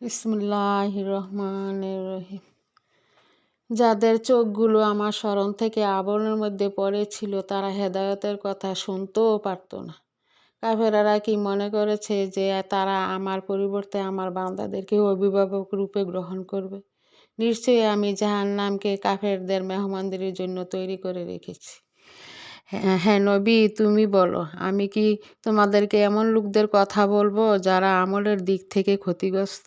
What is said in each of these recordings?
ইসমুল্লাহ রহমান রহিম। যাদের চোখগুলো আমার স্মরণ থেকে আবরণের মধ্যে পড়েছিল, তারা হেদায়তের কথা শুনতেও পারত না। কাফেরারা কি মনে করেছে যে তারা আমার পরিবর্তে আমার বান্দাদেরকে অভিভাবক রূপে গ্রহণ করবে? নিশ্চয়ই আমি জাহান নামকে কাফেরদের মেহমানদের জন্য তৈরি করে রেখেছি। হ্যাঁ হ্যাঁ নবী, তুমি বলো। আমি কি তোমাদেরকে এমন লোকদের কথা বলব যারা আমলের দিক থেকে ক্ষতিগ্রস্ত?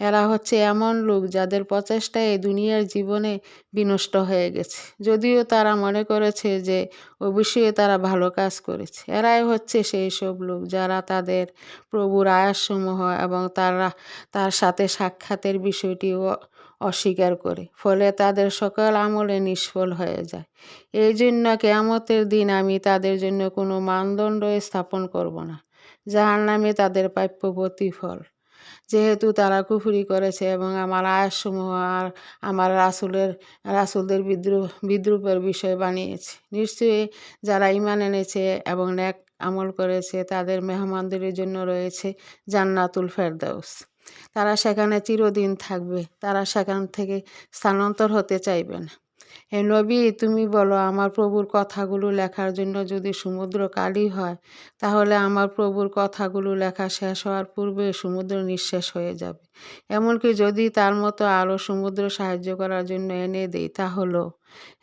এরা হচ্ছে এমন লোক যাদের প্রচেষ্টায় দুনিয়ার জীবনে বিনষ্ট হয়ে গেছে। যদিও তারা মনে করেছে যে অবশ্যই তারা ভালো কাজ করেছে। এরাই হচ্ছে সেই সব লোক যারা তাদের প্রভুর আয়াসসমূহ এবং তারা, তার সাথে সাক্ষাতের বিষয়টি অস্বীকার করে, ফলে তাদের সকল আমলে নিষ্ফল হয়ে যায়। এই জন্য কেয়ামতের দিন আমি তাদের জন্য কোনো মানদণ্ড স্থাপন করব না। যাহার নামে তাদের প্রাপ্য প্রতিফল। যেহেতু তারা কুফুরি করেছে এবং আমার আয়াসমূহ আর আমার রাসুলের, রাসুলদের বিদ্রুপ, বিদ্রুপের বিষয় বানিয়েছে। নিশ্চয়ই যারা ইমান এনেছে এবং ন্যাক আমল করেছে তাদের মেহমানদের জন্য রয়েছে জান্নাতুল ফেরদাউস। তারা সেখানে চিরদিন থাকবে। তারা সেখান থেকে স্থানান্তর হতে চাইবে না। হে নবী, তুমি বলো, আমার প্রভুর কথাগুলো লেখার জন্য যদি সমুদ্র কালি হয়, তাহলে আমার প্রভুর কথাগুলো লেখা শেষ হওয়ার পূর্বে সমুদ্র নিঃশেষ হয়ে যাবে। এমনকি যদি তার মতো আরও সমুদ্র সাহায্য করার জন্য এনে দেই তাহলেও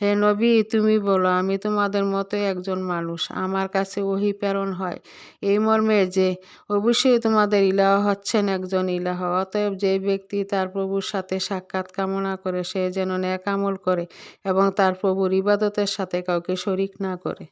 হে নবী, তুমি বলো, আমি তোমাদের মতো একজন মানুষ। আমার কাছে ওহি প্রেরণ হয় এই মর্মে যে অবশ্যই তোমাদের ইলাহ হচ্ছেন একজন ইলাহ। অতএব যে ব্যক্তি তার প্রভুর সাথে সাক্ষাৎ কামনা করে, সে যেন ন্যাক আমল করে এবং তার প্রভুর ইবাদতের সাথে কাউকে শরিক না করে।